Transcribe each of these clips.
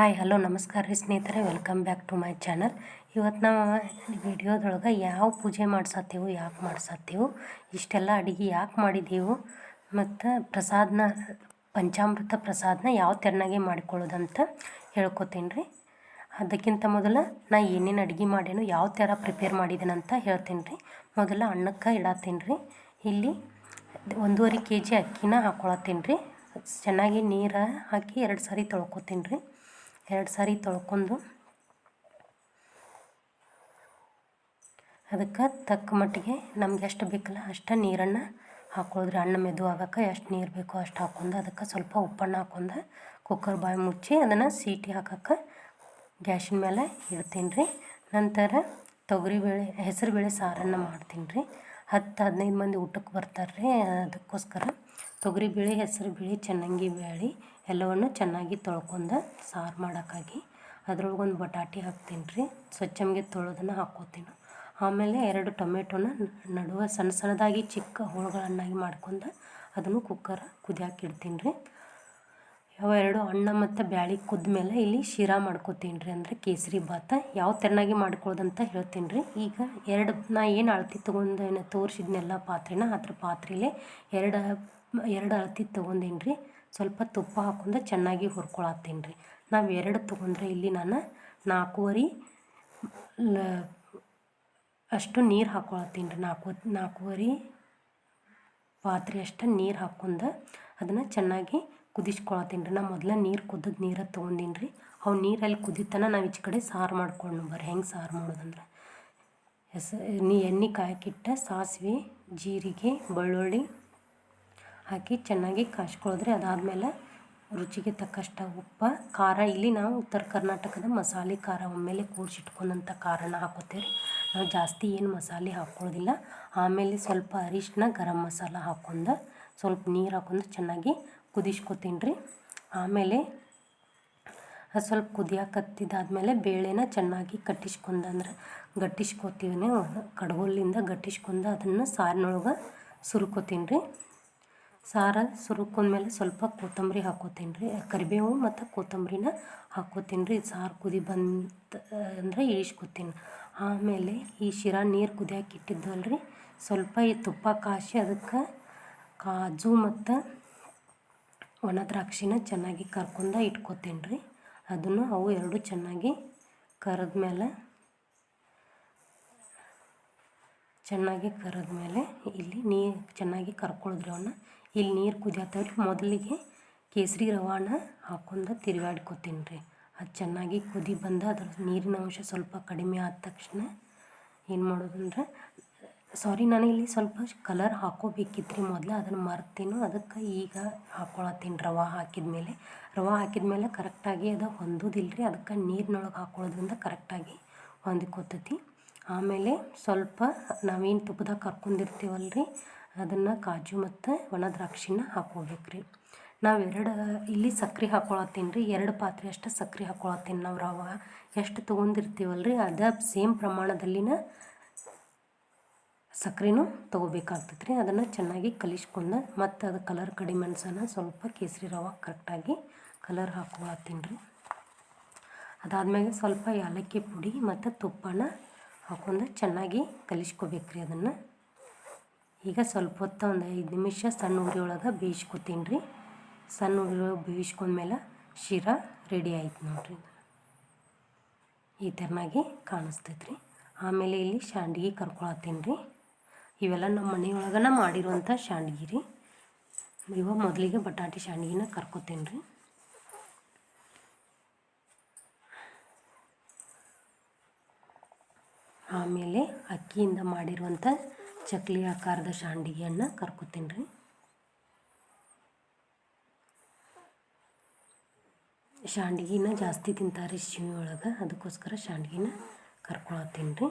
Hi, hello, ನಮಸ್ಕಾರ ರೀ ಸ್ನೇಹಿತರೆ. Welcome back to my channel ಇವತ್ತು ನಾವು ವಿಡಿಯೋದೊಳಗೆ ಯಾವ ಪೂಜೆ ಮಾಡ್ಸತ್ತೀವು, ಯಾಕೆ ಮಾಡ್ಸತ್ತೀವು, ಇಷ್ಟೆಲ್ಲ ಅಡುಗೆ ಯಾಕೆ ಮಾಡಿದ್ದೀವು ಮತ್ತು ಪ್ರಸಾದನ, ಪಂಚಾಮೃತ ಪ್ರಸಾದನ ಯಾವ ತೆರನಾಗೆ ಮಾಡ್ಕೊಳ್ಳೋದಂತ ಹೇಳ್ಕೊತೀನಿ ರೀ. ಅದಕ್ಕಿಂತ ಮೊದಲು ನಾ ಏನೇನು ಅಡುಗೆ ಮಾಡೇನು ಯಾವ ಥರ ಪ್ರಿಪೇರ್ ಮಾಡಿದ್ದೀನಂತ ಹೇಳ್ತೀನಿ ರೀ. ಮೊದಲು ಅನ್ನಕ್ಕೆ ಇಡತ್ತೀನಿ ರೀ. ಇಲ್ಲಿ ಒಂದೂವರೆ ಕೆ ಜಿ ಅಕ್ಕಿನ ಹಾಕ್ಕೊಳತ್ತೀನಿ ರೀ. ಚೆನ್ನಾಗಿ ನೀರು ಹಾಕಿ ಎರಡು ಸಾರಿ ತೊಳ್ಕೊತೀನಿ ರೀ. ಎರಡು ಸಾರಿ ತೊಳ್ಕೊಂಡು ಅದಕ್ಕೆ ತಕ್ಕ ಮಟ್ಟಿಗೆ ನಮ್ಗೆ ಎಷ್ಟು ಬೇಕಲ್ಲ ಅಷ್ಟು ನೀರನ್ನು ಹಾಕೊಳ್ಳೋದ್ರಿ ಅಣ್ಣ ಮೆದು ಆಗಕ್ಕೆ ಎಷ್ಟು ನೀರು ಬೇಕೋ ಅಷ್ಟು ಹಾಕೊಂಡು ಅದಕ್ಕೆ ಸ್ವಲ್ಪ ಉಪ್ಪನ್ನು ಹಾಕೊಂಡು ಕುಕ್ಕರ್ ಬಾಯಿ ಮುಚ್ಚಿ ಅದನ್ನು ಸೀಟಿ ಹಾಕಕ್ಕೆ ಗ್ಯಾಸಿನ ಮೇಲೆ ಇಡ್ತೀನಿ ರೀ ನಂತರ ತೊಗರಿಬೇಳೆ ಹೆಸರುಬೇಳೆ ಸಾರನ್ನು ಮಾಡ್ತೀನಿ ರೀ ಹತ್ತು ಹದಿನೈದು ಮಂದಿ ಊಟಕ್ಕೆ ಬರ್ತಾರೆ ರೀ ಅದಕ್ಕೋಸ್ಕರ ತೊಗರಿಬೇಳೆ ಹೆಸರು ಬೇಳೆ ಚೆನ್ನಾಗಿ ಬೇಳೆ ಎಲ್ಲವನ್ನು ಚೆನ್ನಾಗಿ ತೊಳ್ಕೊಂಡು ಸಾರು ಮಾಡೋಕ್ಕಾಗಿ. ಅದ್ರೊಳಗೆ ಒಂದು ಬಟಾಟೆ ಹಾಕ್ತೀನಿ ರೀ. ಸ್ವಚ್ಛಂಗೆ ತೊಳೆದನ್ನು ಹಾಕ್ಕೋತೀನಿ ಆಮೇಲೆ ಎರಡು ಟೊಮೆಟೊನ ನಡುವೆ ಸಣ್ಣ ಸಣ್ಣದಾಗಿ ಚಿಕ್ಕ ಹೋಳುಗಳನ್ನಾಗಿ ಮಾಡ್ಕೊಂಡು ಅದನ್ನು ಕುಕ್ಕರ್ ಕುದಿಯಾಕೆ ಇಡ್ತೀನಿ ರೀ. ಯಾವ ಎರಡು ಅಣ್ಣ ಮತ್ತು ಬ್ಯಾಳಿ ಕುದ್ಮೇಲೆ ಇಲ್ಲಿ ಶಿರಾ ಮಾಡ್ಕೋತೀನಿ ರೀ ಅಂದರೆ ಕೇಸರಿ ಭಾತ. ಯಾವ ತೆರನಾಗಿ ಮಾಡ್ಕೊಳ್ಳೋದಂತ ಹೇಳ್ತೀನಿ ರೀ. ಈಗ ಎರಡು, ನಾ ಏನು ಅಳತಿ ತೊಗೊಂಡು ತೋರಿಸಿದ್ನೆಲ್ಲ ಪಾತ್ರೆನ, ಅದ್ರ ಪಾತ್ರೆಲೇ ಎರಡು ಎರಡು ಅಳತಿ ತೊಗೊಂಡೇನಿ ರೀ ಸ್ವಲ್ಪ ತುಪ್ಪ ಹಾಕೊಂಡು ಚೆನ್ನಾಗಿ ಹುರ್ಕೊಳತ್ತೀನಿ ರೀ ನಾವು ಎರಡು ತೊಗೊಂಡ್ರೆ ಇಲ್ಲಿ ನಾನು ನಾಲ್ಕೂವರೆ, ಲ, ಅಷ್ಟು ನೀರು ಹಾಕೊಳತ್ತೀನಿ ರೀ ನಾಲ್ಕು, ನಾಲ್ಕೂವರೆ ಪಾತ್ರೆ ಅಷ್ಟು ನೀರು ಹಾಕ್ಕೊಂಡು ಅದನ್ನು ಚೆನ್ನಾಗಿ ಕುದಿಸ್ಕೊಳತ್ತೀನಿ ರೀ ನಾ ಮೊದಲೇ ನೀರು ಕುದ್ದದ ನೀರು ತೊಗೊಂಡೀನಿ ರೀ ಅವು ನೀರಲ್ಲಿ ಕುದಿತನ ನಾವು ಈಚೆ ಕಡೆ ಸಾರು ಮಾಡ್ಕೊಂಡು ಬರ್ರಿ. ಹೆಂಗೆ ಸಾರು ಮಾಡೋದಂದ್ರೆ? ಹೆಸ ನೀ ಎಣ್ಣೆ ಕಾಯಕ್ಕಿಟ್ಟ ಸಾಸಿವೆ, ಜೀರಿಗೆ, ಬೆಳ್ಳುಳ್ಳಿ ಹಾಕಿ ಚೆನ್ನಾಗಿ ಕಾಯ್ಸ್ಕೊಳ್ಳೋದ್ರಿ ಅದಾದಮೇಲೆ ರುಚಿಗೆ ತಕ್ಕಷ್ಟು ಉಪ್ಪು, ಖಾರ. ಇಲ್ಲಿ ನಾವು ಉತ್ತರ ಕರ್ನಾಟಕದ ಮಸಾಲೆ ಖಾರ ಒಮ್ಮೆಲೆ ಕೂಡಿಸಿಟ್ಕೊಂಡಂಥ ಖಾರನ ಹಾಕೋತೀವಿ ನಾವು ಜಾಸ್ತಿ ಏನು ಮಸಾಲೆ ಹಾಕ್ಕೊಳ್ಳೋದಿಲ್ಲ ಆಮೇಲೆ ಸ್ವಲ್ಪ ಅರಿಶಿನ ಗರಂ ಮಸಾಲ ಹಾಕ್ಕೊಂಡು ಸ್ವಲ್ಪ ನೀರು ಹಾಕೊಂಡು ಚೆನ್ನಾಗಿ ಕುದಿಸ್ಕೊತೀನಿ ರೀ ಆಮೇಲೆ ಸ್ವಲ್ಪ ಕುದಿಯಾಕತ್ತಿದ್ದಾದ್ಮೇಲೆ ಬೇಳೆನ ಚೆನ್ನಾಗಿ ಕಟ್ಟಿಸ್ಕೊಂಡಂದ್ರೆ ಗಟ್ಟಿಸ್ಕೊತೀವಿ ಕಡ್ಗೋಲಿಂದ ಗಟ್ಟಿಸ್ಕೊಂಡು ಅದನ್ನು ಸಾರಿನೊಳಗೆ ಸುರ್ಕೊತೀನಿ ರೀ ಸಾರು ಸುರುಕೊಂಡ್ಮೇಲೆ ಸ್ವಲ್ಪ ಕೊತ್ತಂಬರಿ ಹಾಕೋತೀನಿ ರೀ. ಕರಿಬೇವು ಮತ್ತು ಕೊತ್ತಂಬರಿನ ಹಾಕೋತೀನಿ ರೀ. ಸಾರು ಕುದಿ ಬಂತ, ಅಂದರೆ ಇಳಿಸ್ಕೊತೀನಿ ಆಮೇಲೆ ಈ ಶಿರಾ ನೀರು ಕುದಿಯಾಕೆ ಇಟ್ಟಿದ್ದಲ್ಲ ರೀ. ಸ್ವಲ್ಪ ಈ ತುಪ್ಪ ಕಾಸಿ ಅದಕ್ಕೆ ಕಾಜು ಮತ್ತು ಒಣ ದ್ರಾಕ್ಷಿನ ಚೆನ್ನಾಗಿ ಕರ್ಕೊಂಡ ಇಟ್ಕೋತೀನಿ ರೀ. ಅದನ್ನು ಅವು ಎರಡು ಚೆನ್ನಾಗಿ ಕರೆದ ಮೇಲೆ ಚೆನ್ನಾಗಿ ಕರೆದ ಮೇಲೆ ಇಲ್ಲಿ ನೀರು ಚೆನ್ನಾಗಿ ಕರ್ಕೊಳಿದ್ರಿ ಅವನ್ನ ಇಲ್ಲಿ ನೀರು ಕುದಿಯತ್ತವ್ರಿ ಮೊದಲಿಗೆ ಕೇಸರಿ ರವಾನ ಹಾಕೊಂಡು ತಿರುಗಾಡ್ಕೊತೀನಿ ರೀ. ಅದು ಚೆನ್ನಾಗಿ ಕುದಿ ಬಂದು ಅದ್ರ ನೀರಿನ ಅಂಶ ಸ್ವಲ್ಪ ಕಡಿಮೆ ಆದ ತಕ್ಷಣ ಏನು ಮಾಡೋದಂದ್ರೆ ಸಾರಿ ನಾನು ಇಲ್ಲಿ ಸ್ವಲ್ಪ ಕಲರ್ ಹಾಕ್ಕೋಬೇಕಿತ್ತು ರೀ ಮೊದಲು, ಅದನ್ನು ಮರ್ತೀನಿ ಅದಕ್ಕೆ ಈಗ ಹಾಕೊಳತ್ತೀನಿ ರವೆ ಹಾಕಿದ ಮೇಲೆ ರವೆ ಹಾಕಿದ ಮೇಲೆ ಕರೆಕ್ಟಾಗಿ ಅದು ಹೊಂದೋದಿಲ್ಲ ರೀ ಅದಕ್ಕೆ ನೀರಿನೊಳಗೆ ಹಾಕೊಳ್ಳೋದ್ರಿಂದ ಕರೆಕ್ಟಾಗಿ ಹೊಂದಿಕೊತತಿ. ಆಮೇಲೆ ಸ್ವಲ್ಪ ನಾವೇನು ತುಪ್ಪದಾಗ ಕರ್ಕೊಂಡಿರ್ತೀವಲ್ಲ ರೀ ಅದನ್ನು ಕಾಜು ಮತ್ತು ಒಣ ಹಾಕ್ಕೋಬೇಕು ರೀ ನಾವು ಎರಡು ಇಲ್ಲಿ ಸಕ್ರೆ ಹಾಕ್ಕೊಳತ್ತೀನಿ ರೀ ಎರಡು ಪಾತ್ರೆ ಅಷ್ಟು ಸಕ್ರೆ ಹಾಕೊಳತ್ತೀನಿ ನಾವು ರವ. ಎಷ್ಟು ತೊಗೊಂಡಿರ್ತೀವಲ್ಲ ರೀ ಅದ ಸೇಮ್ ಪ್ರಮಾಣದಲ್ಲಿನ ಸಕ್ಕರೆನೂ ತೊಗೋಬೇಕಾಗ್ತೈತೆ ರೀ ಅದನ್ನು ಚೆನ್ನಾಗಿ ಕಲಿಸ್ಕೊಂಡು ಮತ್ತು ಅದು ಕಲರ್ ಕಡಿಮೆ ಅನ್ಸೋಣ ಸ್ವಲ್ಪ ಕೇಸರಿ ರವ ಕರೆಕ್ಟಾಗಿ ಕಲರ್ ಹಾಕ್ಕೊಳತ್ತೀನಿ ರೀ ಅದಾದ್ಮೇಲೆ ಸ್ವಲ್ಪ ಏಲಕ್ಕಿ ಪುಡಿ ಮತ್ತು ತುಪ್ಪನ ಹಾಕೊಂಡು ಚೆನ್ನಾಗಿ ಕಲಿಸ್ಕೋಬೇಕು ರೀ ಅದನ್ನು. ಈಗ ಸ್ವಲ್ಪ ಹೊತ್ತು ಒಂದು ಐದು ನಿಮಿಷ ಸಣ್ಣ ಉರಿ ಒಳಗೆ ಬೇಯಿಸ್ಕೊತೀನಿ ರೀ. ಸಣ್ಣ ಉರಿ ಒಳಗೆ ಬೇಯಿಸ್ಕೊಂಡ್ಮೇಲೆ ಶಿರಾ ರೆಡಿ ಆಯ್ತು ನೋಡಿರಿ. ಈ ಥರನಾಗಿ ಕಾಣಿಸ್ತೈತೆ ರೀ. ಆಮೇಲೆ ಇಲ್ಲಿ ಶಾಂಡ್ಗಿ ಕರ್ಕೊಳತ್ತೀನಿ ರೀ. ಇವೆಲ್ಲ ನಮ್ಮ ಮನೆಯೊಳಗನ ಮಾಡಿರುವಂಥ ಶಾಂಡ್ಗಿ ರೀ. ಇವಾಗ ಮೊದಲಿಗೆ ಬಟಾಟೆ ಶಾಂಡ್ಗಿನ ಕರ್ಕೊತೀನಿ ರೀ. ಆಮೇಲೆ ಅಕ್ಕಿಯಿಂದ ಮಾಡಿರುವಂಥ ಚಕ್ಲಿ ಆಕಾರದ ಶಾಂಡಿಗೆಯನ್ನು ಕರ್ಕೊತೀನಿ ರೀ. ಶಾಂಡ್ಗಿನ ಜಾಸ್ತಿ ತಿಂತಾರೆ ಶಿವಿ ಒಳಗೆ, ಅದಕ್ಕೋಸ್ಕರ ಶಾಂಡ್ಗಿನ ಕರ್ಕೊಳತ್ತೀನಿ ರೀ.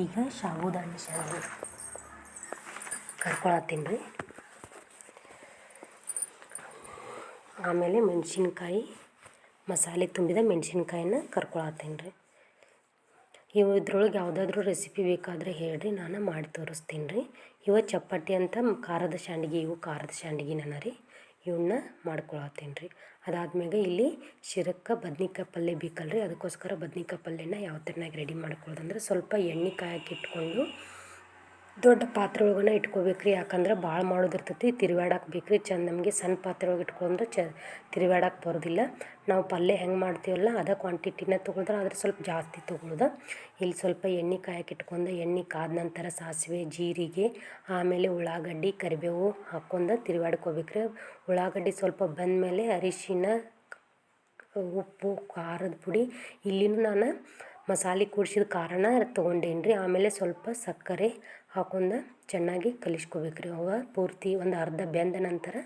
ಈಗ ಶಾಬುದಾಣಿ ಶಾಂಡ್ಗಿ ಕರ್ಕೊಳತ್ತೀನಿ ರೀ. ಆಮೇಲೆ ಮೆಣಸಿನ್ಕಾಯಿ ಮಸಾಲೆ ತುಂಬಿದ ಮೆಣಸಿನ್ಕಾಯಿನ ಕರ್ಕೊಳತ್ತೀನಿ ರೀ. ಇವು ಇದ್ರೊಳಗೆ ಯಾವುದಾದ್ರೂ ರೆಸಿಪಿ ಬೇಕಾದರೆ ಹೇಳಿರಿ, ನಾನು ಮಾಡಿ ತೋರಿಸ್ತೀನಿ ರೀ. ಇವ ಚಪಾತಿ ಅಂತ ಖಾರದ ಸಂಡ್ಗಿ ಇವು ಖಾರದ ಶಾಂಡಿಗೆ ನನ್ನ ರೀ. ಇವನ್ನ ಮಾಡ್ಕೊಳತ್ತೀನಿ ರೀ. ಅದಾದ್ಮ್ಯಾಗ ಇಲ್ಲಿ ಶಿರಕ್ಕೆ ಬದ್ನಿಕಾಯಿ ಪಲ್ಯ ಬೇಕಲ್ರಿ, ಅದಕ್ಕೋಸ್ಕರ ಬದ್ನಿಕಾಯಿ ಪಲ್ಯನ ಯಾವ ಥರನಾಗಿ ರೆಡಿ ಮಾಡ್ಕೊಳ್ಳೋದಂದ್ರೆ ಸ್ವಲ್ಪ ಎಣ್ಣೆ ಕಾಯಕ್ಕೆ ಇಟ್ಕೊಂಡು ದೊಡ್ಡ ಪಾತ್ರೆ ಒಳಗನ ಇಟ್ಕೋಬೇಕು ರೀ ಯಾಕಂದ್ರೆ ಭಾಳ ಮಾಡೋದಿರ್ತೈತಿ. ತಿರುವಾಡಕ್ಕೆ ಬೇಕು ರೀ ಚಂದ ನಮಗೆ ಸಣ್ಣ ಪಾತ್ರೆ ಒಳಗೆ ಇಟ್ಕೊಂಡ್ರೆ ಚ ತಿರುವಾಡಕ್ಕೆ ಬರೋದಿಲ್ಲ. ನಾವು ಪಲ್ಯ ಹೆಂಗೆ ಮಾಡ್ತೀವಲ್ಲ, ಅದೇ ಕ್ವಾಂಟಿಟಿನ ತೊಗೊಳ್ದ್ರೆ ಅದ್ರ ಸ್ವಲ್ಪ ಜಾಸ್ತಿ ತೊಗೊಳೋದು. ಇಲ್ಲಿ ಸ್ವಲ್ಪ ಎಣ್ಣೆ ಕಾಯಕ್ಕೆ ಇಟ್ಕೊಂಡು ಎಣ್ಣೆ ಕಾದ ನಂತರ ಸಾಸಿವೆ, ಜೀರಿಗೆ, ಆಮೇಲೆ ಉಳ್ಳಾಗಡ್ಡಿ, ಕರಿಬೇವು ಹಾಕ್ಕೊಂಡು ತಿರುವಾಡ್ಕೋಬೇಕು ರೀ ಉಳ್ಳಾಗಡ್ಡಿ ಸ್ವಲ್ಪ ಬಂದಮೇಲೆ ಅರಿಶಿನ, ಉಪ್ಪು, ಖಾರದ ಪುಡಿ ಇಲ್ಲಿನೂ ನಾನು ಮಸಾಲೆ ಕೂಡಿಸಿದ ಕಾರಣ ತೊಗೊಂಡೇನಿ ರೀ ಆಮೇಲೆ ಸ್ವಲ್ಪ ಸಕ್ಕರೆ ಹಾಕೊಂಡು ಚೆನ್ನಾಗಿ ಕಲಿಸ್ಕೋಬೇಕು ರೀ ಅವ ಪೂರ್ತಿ ಒಂದು ಅರ್ಧ ಬೆಂದ ನಂತರ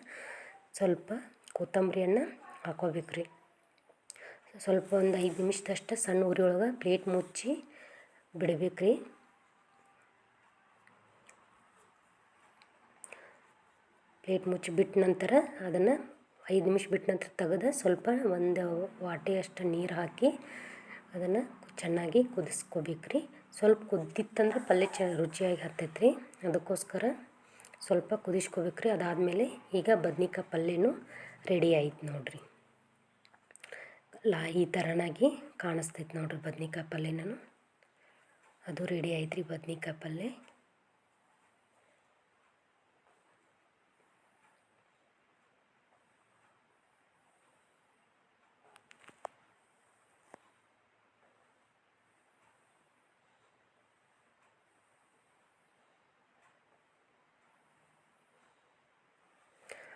ಸ್ವಲ್ಪ ಕೊತ್ತಂಬರಿಯನ್ನು ಹಾಕೋಬೇಕು ರೀ ಸ್ವಲ್ಪ ಒಂದು ಐದು ನಿಮಿಷದಷ್ಟು ಸಣ್ಣ ಉರಿಯೊಳಗೆ ಪ್ಲೇಟ್ ಮುಚ್ಚಿ ಬಿಡಬೇಕು ರೀ ಪ್ಲೇಟ್ ಮುಚ್ಚಿ ಬಿಟ್ಟ ನಂತರ ಅದನ್ನು ಐದು ನಿಮಿಷ ಬಿಟ್ಟ ನಂತರ ತೆಗೆದು ಸ್ವಲ್ಪ ಒಂದು ವಾಟೆಯಷ್ಟು ನೀರು ಹಾಕಿ ಅದನ್ನು ಚೆನ್ನಾಗಿ ಕುದಿಸ್ಕೋಬೇಕು ರೀ ಸ್ವಲ್ಪ ಕುದ್ದಿತ್ತಂದ್ರೆ ಪಲ್ಯ ಚ, ರುಚಿಯಾಗಿ ಹತ್ತೈತೆ ರೀ ಅದಕ್ಕೋಸ್ಕರ ಸ್ವಲ್ಪ ಕುದಿಸ್ಕೋಬೇಕು ರೀ ಅದಾದಮೇಲೆ ಈಗ ಬದ್ನಿಕಾಯಿ ಪಲ್ಯನೂ ರೆಡಿ ಆಯ್ತು ನೋಡಿರಿ. ಲಾ, ಈ ಥರನಾಗಿ ಕಾಣಿಸ್ತೈತೆ ನೋಡಿರಿ ಬದ್ನಿಕಾಯಿ ಪಲ್ಯನೂ ಅದು ರೆಡಿ ಆಯ್ತು ರೀ ಬದ್ನಿಕಾಯಿ ಪಲ್ಯ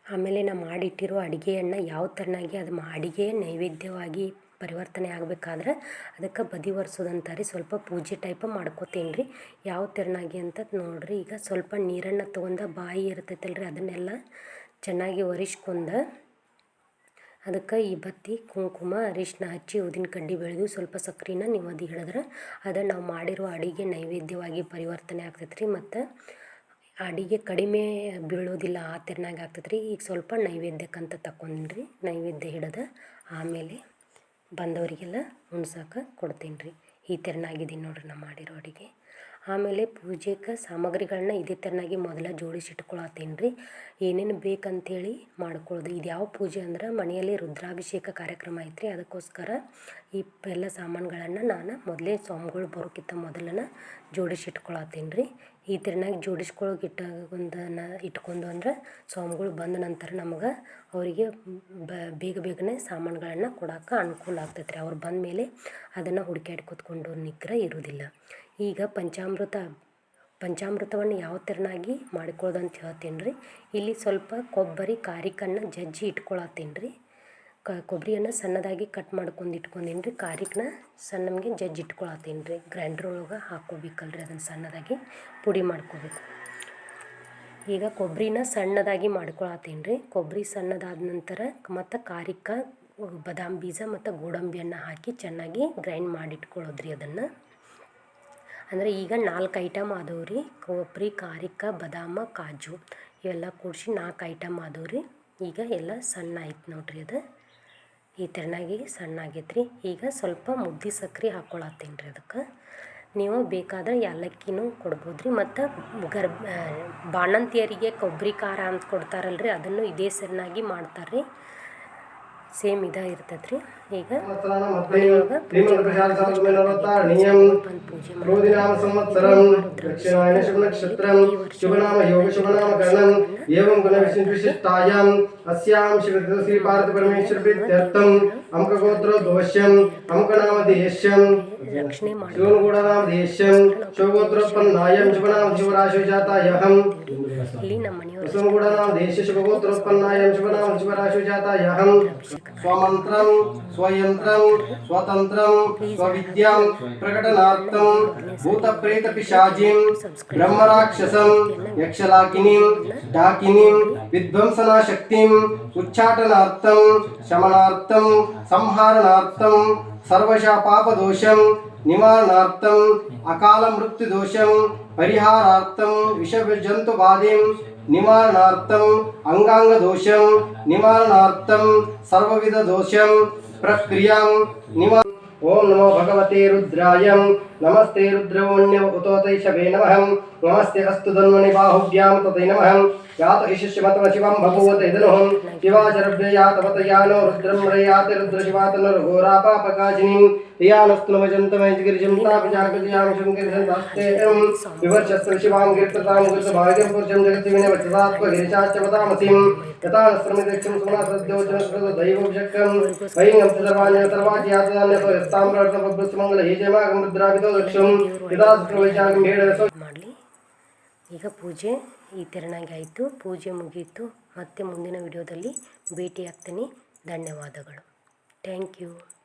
ಆಮೇಲೆ ನಾ ಮಾಡಿಟ್ಟಿರೋ ಅಡುಗೆಯನ್ನು ಯಾವ ಥರನಾಗಿ ಅದು ಅಡುಗೆ ನೈವೇದ್ಯವಾಗಿ ಪರಿವರ್ತನೆ ಆಗಬೇಕಾದ್ರೆ ಅದಕ್ಕೆ ಬದಿ ಒರೆಸೋದಂತಾರೆ ಸ್ವಲ್ಪ ಪೂಜೆ ಟೈಪ್ ಮಾಡ್ಕೋತೀನಿ ರೀ. ಯಾವ ಥರನಾಗಿ ಅಂತ ನೋಡಿರಿ, ಈಗ ಸ್ವಲ್ಪ ನೀರನ್ನು ತೊಗೊಂಡು ಬಾಯಿ ಇರ್ತೈತಲ್ಲ ರೀ ಅದನ್ನೆಲ್ಲ ಚೆನ್ನಾಗಿ ಒರಿಸ್ಕೊಂಡು ಅದಕ್ಕೆ ಈ ಬತ್ತಿ, ಕುಂಕುಮ ಅರಿಶಿನ ಹಚ್ಚಿ ಊದಿನ ಕಡ್ಡಿ ಬೆಳೆದು ಸ್ವಲ್ಪ ಸಕ್ರಿನ ನಿಮದಿ ಹಿಡಿದ್ರೆ ಅದು ನಾವು ಮಾಡಿರೋ ಅಡುಗೆ ನೈವೇದ್ಯವಾಗಿ ಪರಿವರ್ತನೆ ಆಗ್ತೈತೆ ರೀ ಮತ್ತು ಅಡುಗೆ ಕಡಿಮೆ ಬೀಳೋದಿಲ್ಲ, ಆ ಥರನಾಗಿ ಆಗ್ತದೆ ರೀ ಈಗ ಸ್ವಲ್ಪ ನೈವೇದ್ಯಕ್ಕಂತ ತಕೊಂಡ್ರಿ ನೈವೇದ್ಯ ಹಿಡಿದು ಆಮೇಲೆ ಬಂದವರಿಗೆಲ್ಲ ಉಣ್ಸಕ್ಕೆ ಕೊಡ್ತೀನಿ ರೀ ಈ ಥರನಾಗಿದೆ ನೋಡ್ರಿ ನಾ ಮಾಡಿರೋ ಅಡುಗೆ. ಆಮೇಲೆ ಪೂಜೆಗೆ ಸಾಮಗ್ರಿಗಳನ್ನ ಇದೇ ಥರನಾಗಿ ಮೊದಲ ಜೋಡಿಸಿ ಇಟ್ಕೊಳತ್ತೀನಿ ರೀ ಏನೇನು ಬೇಕಂತೇಳಿ ಮಾಡ್ಕೊಳ್ಳೋದು ಇದು ಯಾವ ಪೂಜೆ ಅಂದ್ರೆ ಮನೆಯಲ್ಲಿ ರುದ್ರಾಭಿಷೇಕ ಕಾರ್ಯಕ್ರಮ ಐತ್ರಿ. ಅದಕ್ಕೋಸ್ಕರ ಈ ಎಲ್ಲ ಸಾಮಾನುಗಳನ್ನು ನಾನು ಮೊದಲೇ ಸ್ವಾಮಿಗಳು ಬರೋಕ್ಕಿಂತ ಮೊದಲನ ಜೋಡಿಸಿ ಇಟ್ಕೊಳತ್ತೀನಿ ರೀ ಈ ಥರನಾಗಿ ಜೋಡಿಸ್ಕೊಳಕ್ಕೆ ಇಟ್ಟ ಒಂದನ್ನು ಇಟ್ಕೊಂಡು ಅಂದ್ರೆ ಸ್ವಾಮಿಗಳು ಬಂದ ನಂತರ ನಮಗೆ ಅವರಿಗೆ ಬೇಗ ಬೇಗನೆ ಸಾಮಾನುಗಳನ್ನು ಕೊಡೋಕೆ ಅನುಕೂಲ ಆಗ್ತೈತೆ ರೀ ಅವ್ರು ಬಂದ ಮೇಲೆ ಅದನ್ನು ಹುಡುಕ್ಯಾಡಿ ಕೂತ್ಕೊಂಡು ನಿಗ್ರಹ ಇರೋದಿಲ್ಲ. ಈಗ ಪಂಚಾಮೃತ, ಪಂಚಾಮೃತವನ್ನು ಯಾವ ಥರನಾಗಿ ಮಾಡ್ಕೊಳ್ಳೋದು ಅಂತ ಹೇಳ್ತೀನಿ ರೀ ಇಲ್ಲಿ ಸ್ವಲ್ಪ ಕೊಬ್ಬರಿ, ಕಾರಿಕನ್ನು ಜಜ್ಜಿ ಇಟ್ಕೊಳತ್ತೀನಿ ರೀ ಕ, ಕೊಬ್ಬರಿಯನ್ನು ಸಣ್ಣದಾಗಿ ಕಟ್ ಮಾಡ್ಕೊಂಡು ಇಟ್ಕೊಂಡೀನಿ ರೀ ಕಾರಿಕನ್ನ ಸಣ್ಣಗೆ ಜಜ್ಜಿ ಇಟ್ಕೊಳತ್ತೀನಿ ರೀ ಗ್ರೈಂಡ್ರ್ ಒಳಗೆ ಹಾಕ್ಕೋಬೇಕಲ್ರಿ ಅದನ್ನು ಸಣ್ಣದಾಗಿ ಪುಡಿ ಮಾಡ್ಕೋಬೇಕು. ಈಗ ಕೊಬ್ಬರಿನ ಸಣ್ಣದಾಗಿ ಮಾಡ್ಕೊಳತ್ತೀನಿ ರೀ ಕೊಬ್ಬರಿ ಸಣ್ಣದಾದ ನಂತರ ಮತ್ತು ಕಾರಿಕ, ಬಾದಾಮಿ ಬೀಜ ಮತ್ತು ಗೋಡಂಬಿಯನ್ನು ಹಾಕಿ ಚೆನ್ನಾಗಿ ಗ್ರೈಂಡ್ ಮಾಡಿಟ್ಕೊಳ್ಳೋದ್ರಿ ಅದನ್ನು. ಅಂದರೆ ಈಗ ನಾಲ್ಕು ಐಟಮ್ ಆದವು ರೀ ಕೊಬ್ಬರಿ ಕಾರಿಕ ಬಾದಾಮ, ಕಾಜು ಇವೆಲ್ಲ ಕೂಡಿಸಿ ನಾಲ್ಕು ಐಟಮ್ ಆದವು ರೀ ಈಗ ಎಲ್ಲ ಸಣ್ಣ ಆಯ್ತು ನೋಡ್ರಿ ಅದು. ಈ ತೆರನಾಗಿ ಸಣ್ಣ ಆಗೈತೆ ರೀ ಈಗ ಸ್ವಲ್ಪ ಮುದ್ದೆ ಸಕ್ಕರೆ ಹಾಕ್ಕೊಳತ್ತೀನಿ ರೀ ಅದಕ್ಕೆ. ನೀವು ಬೇಕಾದ್ರೆ ಏಲಕ್ಕಿನೂ ಕೊಡ್ಬೋದು ರೀ ಮತ್ತು ಗರ್ ಬಾಣಂತಿಯರಿಗೆ ಕೊಬ್ಬರಿ ಖಾರ ಅಂತ ಕೊಡ್ತಾರಲ್ಲ ರೀ ಅದನ್ನು ಇದೇ ಸರಿನಾಗಿ ಮಾಡ್ತಾರೆ ರೀ ಸೇಮ್ ಇದಾಗಿರ್ತದೆ ರೀ ಈಗ ಮನೆಯೊಳಗ ಪೂಜೆ ರಕ್ಷಣೆ ಮಾಡಿ ಇಲ್ಲಿ ನಮ್ಮ కుసుమగుణాం దేశ శుభగోత్రోత్పన్నాయం శుభనాం శుభరాశుజాతాయహం స్వమంత్రం స్వయంత్రం స్వతంత్రం స్వవిద్యాం ప్రకటనార్థం భూతప్రేత బ్రహ్మరాక్షసం యక్షలాకినీం డాకినీం విధ్వంసనాశక్తిం ఉచ్చాటనార్థం శమనార్థం సంహారణార్థం సర్వశా నివారణార్థం అకాల మృత్యుదోషం పరిహారార్థం విషజంతుబాధిం ನಿವಾರಣಾರ್ಥಂ ಅಂಗಾಂಗ ದೋಷಂ ನಿವಾರಣಾರ್ಥಂ ಸರ್ವವಿಧ ದೋಷಂ ಪ್ರಕ್ರಿಯಾಂ, ನಿಮ ಓಂ ನಮೋ ಭಗವತೆ ರುದ್ರಾಯಂ, ನಮಸ್ತೆ ರುದ್ರವೋಣ್ಯ ಉತೋತೈಷವೇ ನಮಃ. ನಮಸ್ತೆ ಅಸ್ತು ಧನ್ವನಿ ಬಾಹುಭ್ಯಾಂ ತತೈ ನಮಃ. ಬಭೂವತ ಇದನುಹಂ ಶಿವಾಚರಭ್ಯ ಯಾತವತ ಯಾನೋ ರುದ್ರಂ ರಯಾತಿ ರುದ್ರಶಿವಾತನ ಘೋರಾಪಾಪಕಾಶಿನಿಂ ಿರಿಯಂ ತಾಪಿಚಾಕೃತಿಯಾಂ ಶಂಕರಿಸಂತಾಸ್ತೇಯಂ ವಿವರ್ಷಸ್ತ್ರ ಶಿವಾಂ ಗಿರ್ತತಾಂ ಗುರುತ ಭಾಗ್ಯಂ ಪುರುಷಂ ಜಗತಿ ವಿನಯ ವಚಸಾತ್ವ ಗಿರಿಶಾಚ್ಯವತಾಮಸಿಂ ಯಥಾ ಸ್ರಮಿದಕ್ಷಂ ಸುಮನ ಸದ್ಯೋಜನ ಕೃತ ದೈವೋಭಿಷಕ್ಕಂ ವೈಂಗಂ ಸರ್ವಾಣ್ಯ ಸರ್ವಾಚಿ ಯಾತದಾನ್ಯ ಯಸ್ತಾಮ್ರಾರ್ಥ ಬಬ್ರುತ್ ಮಂಗಲ ಹೇಜಮಾಗಂ ರುದ್ರಾಭಿತೋ ದಕ್ಷಂ ಯಥಾ ಸುಪ್ರವೈಚಾಗಂ ಹೇಳ ಮಾಡಲಿ ಈಗ ಪೂಜೆ ಈ ತೆರನಾಗಿ ಆಯಿತು. ಪೂಜೆ ಮುಗಿಯಿತು. ಮತ್ತೆ ಮುಂದಿನ ವಿಡಿಯೋದಲ್ಲಿ ಭೇಟಿಯಾಗ್ತೀನಿ. ಧನ್ಯವಾದಗಳು. Thank you.